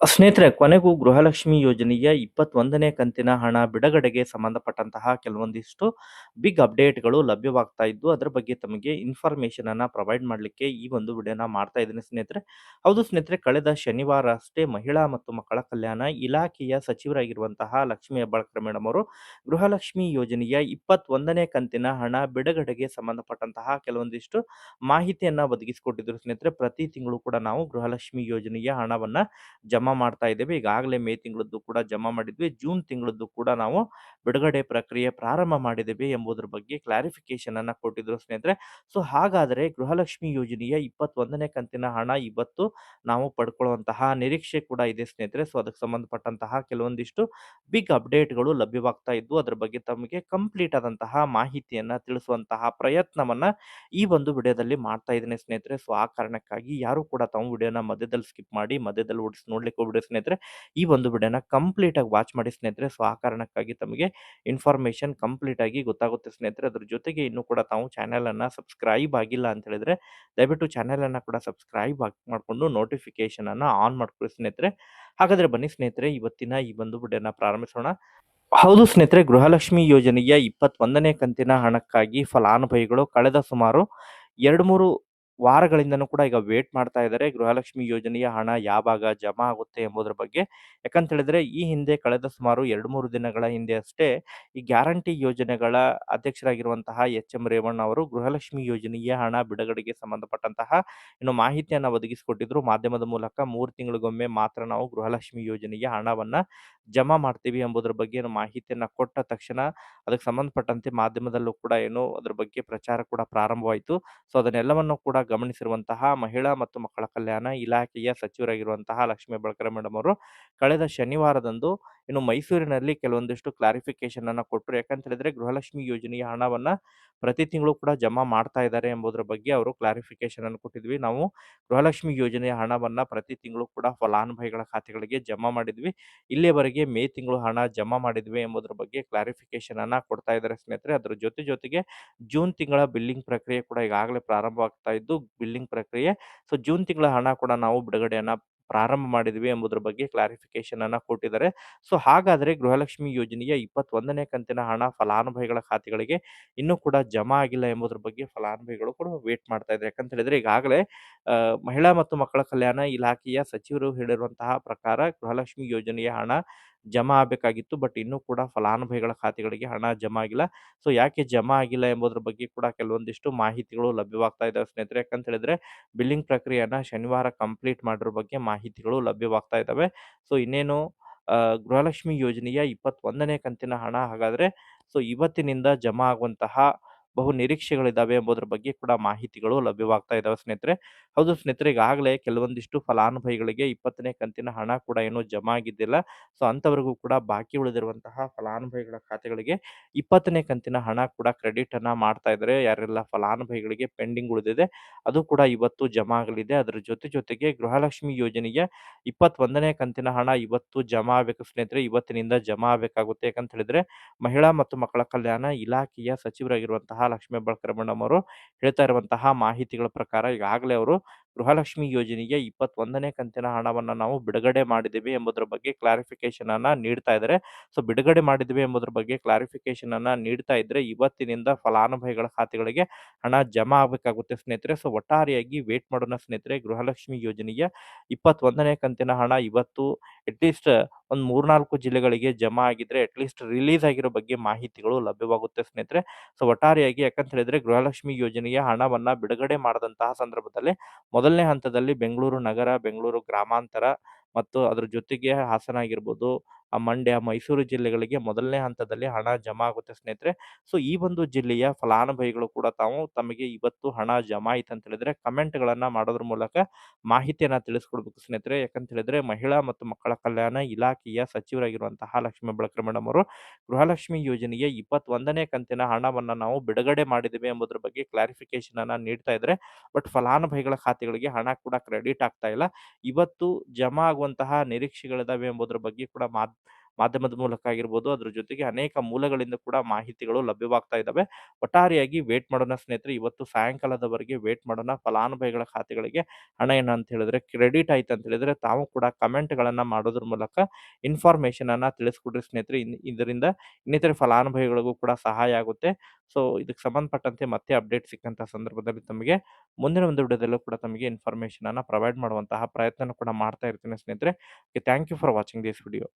ಸ್ನೇಹಿತರೆ, ಕೊನೆಗೂ ಗೃಹಲಕ್ಷ್ಮಿ ಯೋಜನೆಯ ಇಪ್ಪತ್ತೊಂದನೇ ಕಂತಿನ ಹಣ ಬಿಡುಗಡೆಗೆ ಸಂಬಂಧಪಟ್ಟಂತಹ ಕೆಲವೊಂದಿಷ್ಟು ಬಿಗ್ ಅಪ್ಡೇಟ್ಗಳು ಲಭ್ಯವಾಗ್ತಾ ಇದ್ದು, ಅದರ ಬಗ್ಗೆ ತಮಗೆ ಇನ್ಫಾರ್ಮೇಷನ್ ಅನ್ನ ಪ್ರೊವೈಡ್ ಮಾಡಲಿಕ್ಕೆ ಈ ಒಂದು ವಿಡಿಯೋನ ಮಾಡ್ತಾ ಇದ್ದೀನಿ ಸ್ನೇಹಿತರೆ. ಹೌದು ಸ್ನೇಹಿತರೆ, ಕಳೆದ ಶನಿವಾರ ಅಷ್ಟೇ ಮಹಿಳಾ ಮತ್ತು ಮಕ್ಕಳ ಕಲ್ಯಾಣ ಇಲಾಖೆಯ ಸಚಿವರಾಗಿರುವಂತಹ ಲಕ್ಷ್ಮಿ ಹೆಬ್ಬಾಳ್ಕರ್ ಮೇಡಮ್ ಅವರು ಗೃಹಲಕ್ಷ್ಮಿ ಯೋಜನೆಯ ಇಪ್ಪತ್ತೊಂದನೇ ಕಂತಿನ ಹಣ ಬಿಡುಗಡೆಗೆ ಸಂಬಂಧಪಟ್ಟಂತಹ ಕೆಲವೊಂದಿಷ್ಟು ಮಾಹಿತಿಯನ್ನ ಒದಗಿಸಿಕೊಟ್ಟಿದ್ರು ಸ್ನೇಹಿತರೆ. ಪ್ರತಿ ತಿಂಗಳು ಕೂಡ ನಾವು ಗೃಹಲಕ್ಷ್ಮಿ ಯೋಜನೆಯ ಹಣವನ್ನ ಜಮಾ ಮಾಡ್ತಾ ಇದ್ದೇವೆ. ಈಗಾಗಲೇ ಮೇ ತಿಂಗಳದ್ದು ಕೂಡ ಜಮಾ ಮಾಡಿದ್ವಿ. ಜೂನ್ ತಿಂಗಳದ್ದು ಕೂಡ ನಾವು ಬಿಡುಗಡೆ ಪ್ರಕ್ರಿಯೆ ಪ್ರಾರಂಭ ಮಾಡಿದ್ದೇವೆ ಎಂಬುದರ ಬಗ್ಗೆ ಕ್ಲಾರಿಫಿಕೇಶನ್ ಅನ್ನ ಕೊಟ್ಟಿದ್ರು ಸ್ನೇಹಿತರೆ. ಸೊ ಹಾಗಾದರೆ ಗೃಹಲಕ್ಷ್ಮಿ ಯೋಜನೆಯ ಇಪ್ಪತ್ತೊಂದನೇ ಕಂತಿನ ಹಣ ಇವತ್ತು ನಾವು ಪಡ್ಕೊಳ್ಳುವಂತಹ ನಿರೀಕ್ಷೆ ಕೂಡ ಇದೆ ಸ್ನೇಹಿತರೆ. ಸೊ ಅದಕ್ಕೆ ಸಂಬಂಧಪಟ್ಟಂತಹ ಕೆಲವೊಂದಿಷ್ಟು ಬಿಗ್ ಅಪ್ಡೇಟ್ಗಳು ಲಭ್ಯವಾಗ್ತಾ ಇದ್ದು, ಅದರ ಬಗ್ಗೆ ತಮಗೆ ಕಂಪ್ಲೀಟ್ ಆದಂತಹ ಮಾಹಿತಿಯನ್ನ ತಿಳಿಸುವಂತಹ ಪ್ರಯತ್ನವನ್ನ ಈ ಒಂದು ವಿಡಿಯೋದಲ್ಲಿ ಮಾಡ್ತಾ ಇದ್ದೇನೆ ಸ್ನೇಹಿತರೆ. ಸೊ ಆ ಕಾರಣಕ್ಕಾಗಿ ಯಾರು ಕೂಡ ತಾವು ವಿಡಿಯೋನ ಮಧ್ಯದಲ್ಲಿ ಸ್ಕಿಪ್ ಮಾಡಿ, ಮಧ್ಯದಲ್ಲಿ ಓಡಿಸಿ ನೋಡ್ಲಿಕ್ಕೆ ಹೋಗ್ಬಿಡಿ ಸ್ನೇಹಿತರೆ, ಈ ಒಂದು ವಿಡಿಯೋನ ಕಂಪ್ಲೀಟ್ ಆಗಿ ವಾಚ್ ಮಾಡಿ ಸ್ನೇಹಿತರೆ. ಸೊ, ಆ ಕಾರಣಕ್ಕಾಗಿ ತಮಗೆ ಇನ್ಫಾರ್ಮೇಶನ್ ಕಂಪ್ಲೀಟ್ ಆಗಿ ಗೊತ್ತಾಗುತ್ತೆ ಸ್ನೇಹಿತರೆ. ಅದ್ರ ಜೊತೆಗೆ ಇನ್ನೂ ಕೂಡ ತಾವು ಚಾನೆಲ್ ಅನ್ನ ಸಬ್ಸ್ಕ್ರೈಬ್ ಆಗಿಲ್ಲ ಅಂತ ಹೇಳಿದ್ರೆ, ದಯವಿಟ್ಟು ಚಾನೆಲ್ ಅನ್ನ ಕೂಡ ಸಬ್ಸ್ಕ್ರೈಬ್ ಮಾಡಿಕೊಂಡು ನೋಟಿಫಿಕೇಶನ್ ಅನ್ನ ಆನ್ ಮಾಡ್ಕೊಳ್ಳಿ ಸ್ನೇಹಿತರೆ. ಹಾಗಾದ್ರೆ ಬನ್ನಿ ಸ್ನೇಹಿತರೆ, ಇವತ್ತಿನ ಈ ಒಂದು ವಿಡಿಯೋನ ಪ್ರಾರಂಭಿಸೋಣ. ಹೌದು ಸ್ನೇಹಿತರೆ, ಗೃಹಲಕ್ಷ್ಮಿ ಯೋಜನೆಯ ಇಪ್ಪತ್ತೊಂದನೇ ಕಂತಿನ ಹಣಕ್ಕಾಗಿ ಫಲಾನುಭವಿಗಳು ಕಳೆದ ಸುಮಾರು ಎರಡು ಮೂರು ವಾರಗಳಿಂದನೂ ಕೂಡ ಈಗ ವೇಟ್ ಮಾಡ್ತಾ ಇದ್ದಾರೆ. ಗೃಹಲಕ್ಷ್ಮಿ ಯೋಜನೆಯ ಹಣ ಯಾವಾಗ ಜಮಾ ಆಗುತ್ತೆ ಎಂಬುದರ ಬಗ್ಗೆ. ಯಾಕಂತ ಹೇಳಿದ್ರೆ, ಈ ಹಿಂದೆ ಕಳೆದ ಸುಮಾರು ಎರಡು ಮೂರು ದಿನಗಳ ಹಿಂದೆ ಅಷ್ಟೇ ಈ ಗ್ಯಾರಂಟಿ ಯೋಜನೆಗಳ ಅಧ್ಯಕ್ಷರಾಗಿರುವಂತಹ ಎಚ್ ಎಂ ರೇವಣ್ಣ ಅವರು ಗೃಹಲಕ್ಷ್ಮಿ ಯೋಜನೆಯ ಹಣ ಬಿಡುಗಡೆಗೆ ಸಂಬಂಧಪಟ್ಟಂತಹ ಇನ್ನು ಮಾಹಿತಿಯನ್ನ ಒದಗಿಸಿಕೊಟ್ಟಿದ್ರು. ಮಾಧ್ಯಮದ ಮೂಲಕ ಮೂರು ತಿಂಗಳಿಗೊಮ್ಮೆ ಮಾತ್ರ ನಾವು ಗೃಹಲಕ್ಷ್ಮಿ ಯೋಜನೆಯ ಹಣವನ್ನ ಜಮಾ ಮಾಡ್ತೀವಿ ಎಂಬುದರ ಬಗ್ಗೆ ಏನು ಮಾಹಿತಿಯನ್ನ ಕೊಟ್ಟ ತಕ್ಷಣ ಅದಕ್ಕೆ ಸಂಬಂಧಪಟ್ಟಂತೆ ಮಾಧ್ಯಮದಲ್ಲೂ ಕೂಡ ಏನು ಅದ್ರ ಬಗ್ಗೆ ಪ್ರಚಾರ ಕೂಡ ಪ್ರಾರಂಭವಾಯಿತು. ಸೊ, ಅದನ್ನೆಲ್ಲವನ್ನು ಕೂಡ ಗಮನಿಸಿರುವಂತಹ ಮಹಿಳಾ ಮತ್ತು ಮಕ್ಕಳ ಕಲ್ಯಾಣ ಇಲಾಖೆಯ ಸಚಿವರಾಗಿರುವಂತಹ ಲಕ್ಷ್ಮೀ ಬಳಕರ ಮೇಡಮ್ ಅವರು ಕಳೆದ ಶನಿವಾರದಂದು ಇನ್ನು ಮೈಸೂರಿನಲ್ಲಿ ಕೆಲವೊಂದಿಷ್ಟು ಕ್ಲಾರಿಫಿಕೇಶನ್ ಅನ್ನ ಕೊಟ್ಟರು ಯಾಕಂತ ಹೇಳಿದ್ರೆ ಗೃಹಲಕ್ಷ್ಮಿ ಯೋಜನೆಯ ಹಣವನ್ನ ಪ್ರತಿ ತಿಂಗಳು ಕೂಡ ಜಮಾ ಮಾಡ್ತಾ ಇದ್ದಾರೆ ಎಂಬುದರ ಬಗ್ಗೆ ಅವರು ಕ್ಲಾರಿಫಿಕೇಶನ್ ಅನ್ನು ಕೊಟ್ಟಿದ್ವಿ. ನಾವು ಗೃಹಲಕ್ಷ್ಮಿ ಯೋಜನೆಯ ಹಣವನ್ನ ಪ್ರತಿ ತಿಂಗಳು ಕೂಡ ಫಲಾನುಭವಿಗಳ ಖಾತೆಗಳಿಗೆ ಜಮಾ ಮಾಡಿದ್ವಿ. ಇಲ್ಲಿಯವರೆಗೆ ಮೇ ತಿಂಗಳು ಹಣ ಜಮಾ ಮಾಡಿದ್ವಿ ಎಂಬುದರ ಬಗ್ಗೆ ಕ್ಲಾರಿಫಿಕೇಶನ್ ಅನ್ನ ಕೊಡ್ತಾ ಇದ್ದಾರೆ ಸ್ನೇಹಿತರೆ. ಅದರ ಜೊತೆ ಜೊತೆಗೆ ಜೂನ್ ತಿಂಗಳ ಬಿಲ್ಲಿಂಗ್ ಪ್ರಕ್ರಿಯೆ ಕೂಡ ಈಗಾಗಲೇ ಪ್ರಾರಂಭವಾಗ್ತಾ ಇದ್ದು ಬಿಲ್ಲಿಂಗ್ ಪ್ರಕ್ರಿಯೆ. ಸೊ ಜೂನ್ ತಿಂಗಳ ಹಣ ಕೂಡ ನಾವು ಬಿಡುಗಡೆಯನ್ನ ಪ್ರಾರಂಭ ಮಾಡಿದ್ವಿ ಎಂಬುದರ ಬಗ್ಗೆ ಕ್ಲಾರಿಫಿಕೇಶನ್ ಅನ್ನ ಕೊಟ್ಟಿದ್ದಾರೆ. ಸೊ ಹಾಗಾದ್ರೆ ಗೃಹಲಕ್ಷ್ಮಿ ಯೋಜನೆಯ ಇಪ್ಪತ್ತೊಂದನೇ ಕಂತಿನ ಹಣ ಫಲಾನುಭವಿಗಳ ಖಾತೆಗಳಿಗೆ ಇನ್ನೂ ಕೂಡ ಜಮಾ ಆಗಿಲ್ಲ ಎಂಬುದರ ಬಗ್ಗೆ ಫಲಾನುಭವಿಗಳು ಕೂಡ ವೇಟ್ ಮಾಡ್ತಾ ಇದ್ದಾರೆ. ಯಾಕಂತ ಹೇಳಿದ್ರೆ ಈಗಾಗಲೇ ಮಹಿಳಾ ಮತ್ತು ಮಕ್ಕಳ ಕಲ್ಯಾಣ ಇಲಾಖೆಯ ಸಚಿವರು ಹೇಳಿರುವಂತಹ ಪ್ರಕಾರ ಗೃಹಲಕ್ಷ್ಮಿ ಯೋಜನೆಯ ಹಣ ಜಮಾ ಆಗಬೇಕಾಗಿತ್ತು. ಬಟ್ ಇನ್ನೂ ಕೂಡ ಫಲಾನುಭವಿಗಳ ಖಾತೆಗಳಿಗೆ ಹಣ ಜಮಾ ಆಗಿಲ್ಲ. ಸೊ, ಯಾಕೆ ಜಮಾ ಆಗಿಲ್ಲ ಎಂಬುದರ ಬಗ್ಗೆ ಕೂಡ ಕೆಲವೊಂದಿಷ್ಟು ಮಾಹಿತಿಗಳು ಲಭ್ಯವಾಗ್ತಾ ಇದಾವೆ ಸ್ನೇಹಿತರೆ. ಯಾಕಂತ ಹೇಳಿದ್ರೆ ಬಿಲ್ಲಿಂಗ್ ಪ್ರಕ್ರಿಯೆಯನ್ನ ಶನಿವಾರ ಕಂಪ್ಲೀಟ್ ಮಾಡಿರೋ ಬಗ್ಗೆ ಮಾಹಿತಿಗಳು ಲಭ್ಯವಾಗ್ತಾ ಇದ್ದಾವೆ ಸೊ, ಇನ್ನೇನು ಗೃಹಲಕ್ಷ್ಮಿ ಯೋಜನೆಯ ಇಪ್ಪತ್ತೊಂದನೇ ಕಂತಿನ ಹಣ ಹಾಗಾದ್ರೆ, ಸೊ, ಇವತ್ತಿನಿಂದ ಜಮಾ ಆಗುವಂತಹ ಬಹು ನಿರೀಕ್ಷೆಗಳಿದ್ದಾವೆ ಎಂಬುದರ ಬಗ್ಗೆ ಕೂಡ ಮಾಹಿತಿಗಳು ಲಭ್ಯವಾಗ್ತಾ ಇದ್ದಾವೆ ಸ್ನೇಹಿತರೆ. ಹೌದು ಸ್ನೇಹಿತರೆ, ಈಗಾಗಲೇ ಕೆಲವೊಂದಿಷ್ಟು ಫಲಾನುಭವಿಗಳಿಗೆ ಇಪ್ಪತ್ತನೇ ಕಂತಿನ ಹಣ ಕೂಡ ಏನು ಜಮಾ ಆಗಿದ್ದಿಲ್ಲ. ಸೊ ಅಂಥವರಿಗೂ ಕೂಡ ಬಾಕಿ ಉಳಿದಿರುವಂತಹ ಫಲಾನುಭವಿಗಳ ಖಾತೆಗಳಿಗೆ ಇಪ್ಪತ್ತನೇ ಕಂತಿನ ಹಣ ಕೂಡ ಕ್ರೆಡಿಟ್ ಅನ್ನ ಮಾಡ್ತಾ ಇದ್ದಾರೆ ಯಾರೆಲ್ಲ ಫಲಾನುಭವಿಗಳಿಗೆ ಪೆಂಡಿಂಗ್ ಉಳಿದಿದೆ, ಅದು ಕೂಡ ಇವತ್ತು ಜಮಾ ಆಗಲಿದೆ. ಅದರ ಜೊತೆ ಜೊತೆಗೆ ಗೃಹಲಕ್ಷ್ಮಿ ಯೋಜನೆಗೆ ಇಪ್ಪತ್ತೊಂದನೇ ಕಂತಿನ ಹಣ ಇವತ್ತು ಜಮಾ ಆಗಬೇಕು ಸ್ನೇಹಿತರೆ. ಇವತ್ತಿನಿಂದ ಜಮಾ ಆಗಬೇಕಾಗುತ್ತೆ ಯಾಕಂತ ಹೇಳಿದ್ರೆ ಮಹಿಳಾ ಮತ್ತು ಮಕ್ಕಳ ಕಲ್ಯಾಣ ಇಲಾಖೆಯ ಸಚಿವರಾಗಿರುವಂತಹ ಲಕ್ಷ್ಮೀ ಅವರು ಹೇಳ್ತಾ ಇರುವಂತಹ ಮಾಹಿತಿಗಳ ಪ್ರಕಾರ ಈಗಾಗಲೇ ಅವರು ಗೃಹಲಕ್ಷ್ಮಿ ಯೋಜನೆಗೆ ಇಪ್ಪತ್ತೊಂದನೇ ಕಂತಿನ ಹಣವನ್ನು ನಾವು ಬಿಡುಗಡೆ ಮಾಡಿದ್ದೀವಿ ಎಂಬುದರ ಬಗ್ಗೆ ಕ್ಲಾರಿಫಿಕೇಶನ್ ಅನ್ನ ನೀಡ್ತಾ ಇದ್ದಾರೆ. ಸೊ ಬಿಡುಗಡೆ ಮಾಡಿದ್ದೀವಿ ಎಂಬುದರ ಬಗ್ಗೆ ಕ್ಲಾರಿಫಿಕೇಶನ್ ಅನ್ನ ನೀಡ್ತಾ ಇದ್ರೆ ಇವತ್ತಿನಿಂದ ಫಲಾನುಭವಿಗಳ ಖಾತೆಗಳಿಗೆ ಹಣ ಜಮಾ ಆಗಬೇಕಾಗುತ್ತೆ ಸ್ನೇಹಿತರೆ. ಸೊ ಒಟ್ಟಾರೆಯಾಗಿ ವೇಟ್ ಮಾಡೋಣ ಸ್ನೇಹಿತರೆ. ಗೃಹಲಕ್ಷ್ಮಿ ಯೋಜನೆಯ ಇಪ್ಪತ್ತೊಂದನೇ ಕಂತಿನ ಹಣ ಇವತ್ತು ಅಟ್ಲೀಸ್ಟ್ ಒಂದು ಮೂರ್ನಾಲ್ಕು ಜಿಲ್ಲೆಗಳಿಗೆ ಜಮಾ ಆಗಿದ್ರೆ ಅಟ್ಲೀಸ್ಟ್ ರಿಲೀಸ್ ಆಗಿರೋ ಬಗ್ಗೆ ಮಾಹಿತಿಗಳು ಲಭ್ಯವಾಗುತ್ತೆ ಸ್ನೇಹಿತರೆ. ಸೊ ಒಟ್ಟಾರೆಯಾಗಿ ಯಾಕಂತ ಹೇಳಿದ್ರೆ ಗೃಹಲಕ್ಷ್ಮಿ ಯೋಜನೆಗೆ ಹಣವನ್ನ ಬಿಡುಗಡೆ ಮಾಡದಂತಹ ಸಂದರ್ಭದಲ್ಲಿ ಮೊದಲನೇ ಹಂತದಲ್ಲಿ ಬೆಂಗಳೂರು ನಗರ, ಬೆಂಗಳೂರು ಗ್ರಾಮಾಂತರ ಮತ್ತು ಅದರ ಜೊತೆಗೆ ಹಾಸನ ಆಗಿರ್ಬೋದು ಆ ಮಂಡ್ಯ, ಮೈಸೂರು ಜಿಲ್ಲೆಗಳಿಗೆ ಮೊದಲನೇ ಹಂತದಲ್ಲಿ ಹಣ ಜಮಾ ಆಗುತ್ತೆ ಸ್ನೇಹಿತರೆ. ಸೊ, ಈ ಒಂದು ಜಿಲ್ಲೆಯ ಫಲಾನುಭವಿಗಳು ಕೂಡ ತಾವು ತಮಗೆ ಇವತ್ತು ಹಣ ಜಮಾ ಆಯ್ತು ಅಂತ ಹೇಳಿದ್ರೆ ಕಮೆಂಟ್ಗಳನ್ನ ಮಾಡೋದ್ರ ಮೂಲಕ ಮಾಹಿತಿಯನ್ನ ತಿಳಿಸ್ಕೊಡ್ಬೇಕು ಸ್ನೇಹಿತರೆ. ಯಾಕಂತ ಹೇಳಿದ್ರೆ ಮಹಿಳಾ ಮತ್ತು ಮಕ್ಕಳ ಕಲ್ಯಾಣ ಇಲಾಖೆಯ ಸಚಿವರಾಗಿರುವಂತಹ ಲಕ್ಷ್ಮೀ ಬಳಕರ ಮೇಡಮ್ ಅವರು ಗೃಹಲಕ್ಷ್ಮಿ ಯೋಜನೆಯ ಇಪ್ಪತ್ತೊಂದನೇ ಕಂತಿನ ಹಣವನ್ನ ನಾವು ಬಿಡುಗಡೆ ಮಾಡಿದ್ದೇವೆ ಎಂಬುದ್ರ ಬಗ್ಗೆ ಕ್ಲಾರಿಫಿಕೇಶನ್ ಅನ್ನ ನೀಡ್ತಾ ಇದ್ದಾರೆ ಬಟ್ ಫಲಾನುಭವಿಗಳ ಖಾತೆಗಳಿಗೆ ಹಣ ಕೂಡ ಕ್ರೆಡಿಟ್ ಆಗ್ತಾ ಇಲ್ಲ. ಇವತ್ತು ಜಮಾ ಆಗುವಂತಹ ನಿರೀಕ್ಷೆಗಳಿದಾವೆ ಎಂಬುದರ ಬಗ್ಗೆ ಕೂಡ ಮಾತ್ ಮಾಧ್ಯಮದ ಮೂಲಕ ಆಗಿರ್ಬೋದು, ಅದ್ರ ಜೊತೆಗೆ ಅನೇಕ ಮೂಲಗಳಿಂದ ಕೂಡ ಮಾಹಿತಿಗಳು ಲಭ್ಯವಾಗ್ತಾ ಇದ್ದಾವೆ. ಒಟ್ಟಾರೆಯಾಗಿ ವೇಟ್ ಮಾಡೋಣ ಸ್ನೇಹಿತರೆ. ಇವತ್ತು ಸಾಯಂಕಾಲದವರೆಗೆ ವೇಟ್ ಮಾಡೋಣ. ಫಲಾನುಭವಿಗಳ ಖಾತೆಗಳಿಗೆ ಹಣ ಏನು ಏನಂತ ಹೇಳಿದ್ರೆ ಕ್ರೆಡಿಟ್ ಆಯ್ತು ಅಂತ ಹೇಳಿದ್ರೆ ತಾವು ಕೂಡ ಕಮೆಂಟ್ಗಳನ್ನು ಮಾಡೋದ್ರ ಮೂಲಕ ಇನ್ಫಾರ್ಮೇಷನ್ ಅನ್ನ ತಿಳಿಸ್ಕೊಡ್ರಿ ಸ್ನೇಹಿತರೆ. ಇದರಿಂದ ಇನ್ನಿತರ ಫಲಾನುಭವಿಗಳಿಗೂ ಕೂಡ ಸಹಾಯ ಆಗುತ್ತೆ. ಸೊ ಇದಕ್ಕೆ ಸಂಬಂಧಪಟ್ಟಂತೆ ಮತ್ತೆ ಅಪ್ಡೇಟ್ ಸಿಕ್ಕಂತಹ ಸಂದರ್ಭದಲ್ಲಿ ತಮಗೆ ಮುಂದಿನ ಒಂದು ವಿಡಿಯೋದಲ್ಲೂ ಕೂಡ ತಮಗೆ ಇನ್ಫಾರ್ಮೇಷನ್ ಅನ್ನ ಪ್ರೊವೈಡ್ ಮಾಡುವಂತಹ ಪ್ರಯತ್ನ ಕೂಡ ಮಾಡ್ತಾ ಇರ್ತೀನಿ ಸ್ನೇಹಿತರೆ. Thank you for watching this video.